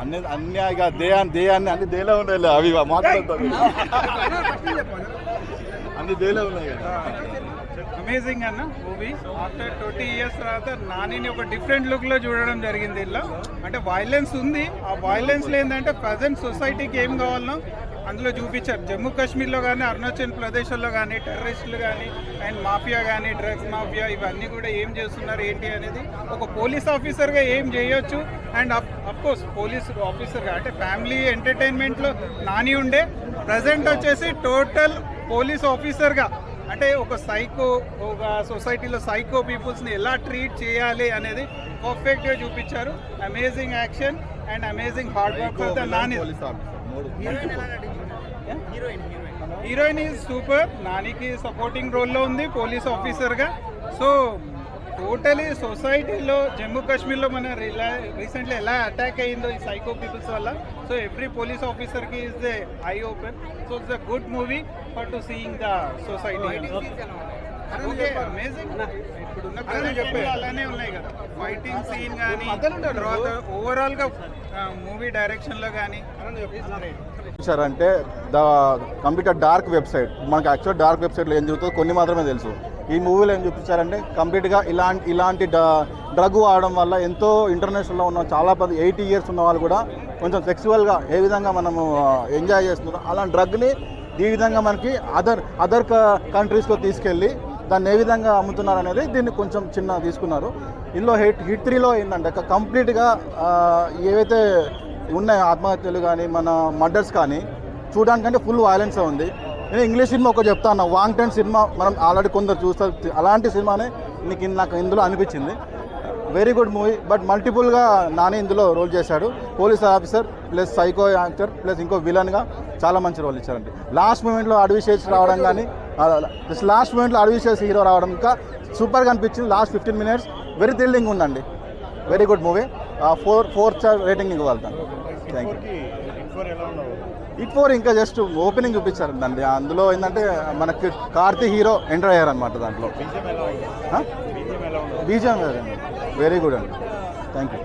అన్ని అన్ని ఇక దే అని దే అని అన్ని దేలో ఉన్నాయి అవి మాట్లాడతారు అన్ని దేలో ఉన్నాయి కదా. అమేజింగ్ అన్న మూవీ. ఆఫ్టర్ ట్వంటీ ఇయర్స్ తర్వాత నానిని ఒక డిఫరెంట్ లుక్లో చూడడం జరిగింది ఇలా అంటే వైలెన్స్ ఉంది. ఆ వైలెన్స్ ఏంటంటే ప్రజెంట్ సొసైటీకి ఏం కావాలనో అందులో చూపించారు. జమ్మూ కాశ్మీర్లో కానీ అరుణాచల్ ప్రదేశ్లో కానీ టెర్రరిస్టులు కానీ అండ్ మాఫియా కానీ డ్రగ్స్ మాఫియా ఇవన్నీ కూడా ఏం చేస్తున్నారు ఏంటి అనేది ఒక పోలీస్ ఆఫీసర్గా ఏం చేయొచ్చు? అండ్ అఫ్ కోర్స్ పోలీస్ ఆఫీసర్గా అంటే ఫ్యామిలీ ఎంటర్టైన్మెంట్లో నాని ఉండే. ప్రజెంట్ వచ్చేసి టోటల్ పోలీస్ ఆఫీసర్గా అంటే ఒక సైకో ఒక సొసైటీలో సైకో పీపుల్స్ని ఎలా ట్రీట్ చేయాలి అనేది పర్ఫెక్ట్గా చూపించారు. Amazing action and amazing hard work Nani. Police officer. మూడు హీరోయిన్ ఈజ్ సూపర్. నానికి సపోర్టింగ్ రోల్లో ఉంది పోలీస్ ఆఫీసర్గా. సో టోటలీ సొసైటీలో జమ్మూ కాశ్మీర్లో మన రిలా రీసెంట్లీ ఎలా అటాక్ అయ్యిందో ఈ సైకో పీపుల్స్ వల్ల. సో ఎవ్రీ పోలీస్ ఆఫీసర్కి is the eye open so it's a good movie for to seeing the society okay amazing ఇప్పుడున్న ప్రజెంట్ అలానే ఉన్నాయి కదా. ఫైటింగ్ సీన్ కానీ తర్వాత ఓవరాల్గా మూవీ డైరెక్షన్లో కానీ చూసారంటే ద కంప్లీట్ డార్క్ వెబ్సైట్ మనకి యాక్చువల్ డార్క్ వెబ్సైట్లో ఏం జరుగుతుందో కొన్ని మాత్రమే తెలుసు. ఈ మూవీలో ఏం చూపించారంటే కంప్లీట్గా ఇలాంటి ఇలాంటి డ్రగ్ వాడడం వల్ల ఎంతో ఇంటర్నేషనల్లో ఉన్న చాలా మంది ఎయిటీ ఇయర్స్ ఉన్న వాళ్ళు కూడా కొంచెం సెక్సువల్గా ఏ విధంగా మనము ఎంజాయ్ చేస్తున్నారో అలాంటి డ్రగ్ని ఈ విధంగా మనకి అదర్ అదర్ కంట్రీస్లో తీసుకెళ్ళి దాన్ని ఏ విధంగా అమ్ముతున్నారు అనేది దీన్ని కొంచెం చిన్న తీసుకున్నారు. ఇందులో హిట్ హిట్ త్రీలో ఏంటంటే కంప్లీట్గా ఏవైతే ఉన్నాయి ఆత్మహత్యలు కానీ మన మర్డర్స్ కానీ చూడడానికంటే ఫుల్ వైలెన్స్ ఉంది. నేను ఇంగ్లీష్ సినిమా ఒక చెప్తాను వాంగ్ టెన్ సినిమా మనం ఆల్రెడీ కొందరు చూస్తారు అలాంటి సినిమానే నీకు నాకు ఇందులో అనిపించింది. వెరీ గుడ్ మూవీ బట్ మల్టిపుల్గా నాని ఇందులో రోల్ చేశాడు. Police officer plus psycho actor plus ఇంకో విలన్గా చాలా మంచి రోల్ ఇచ్చారండి. లాస్ట్ మూమెంట్లో అడవి శేష్ రావడం కానీ లాస్ట్ మూమెంట్లో అడవి శేష్ హీరో రావడం ఇంకా సూపర్గా అనిపించింది. Last fifteen minutes very thrilling ఉందండి. Very good movie four four star rating ఇవ్వగలుగుతాను thank you it four ఇంకా జస్ట్ ఓపెనింగ్ చూపించారు అండి అందులో ఏంటంటే మనకి కార్తీ హీరో ఎంటర్ అయ్యారు అనమాట దాంట్లో. బీజం వెరీ గుడ్ అండి. Thank you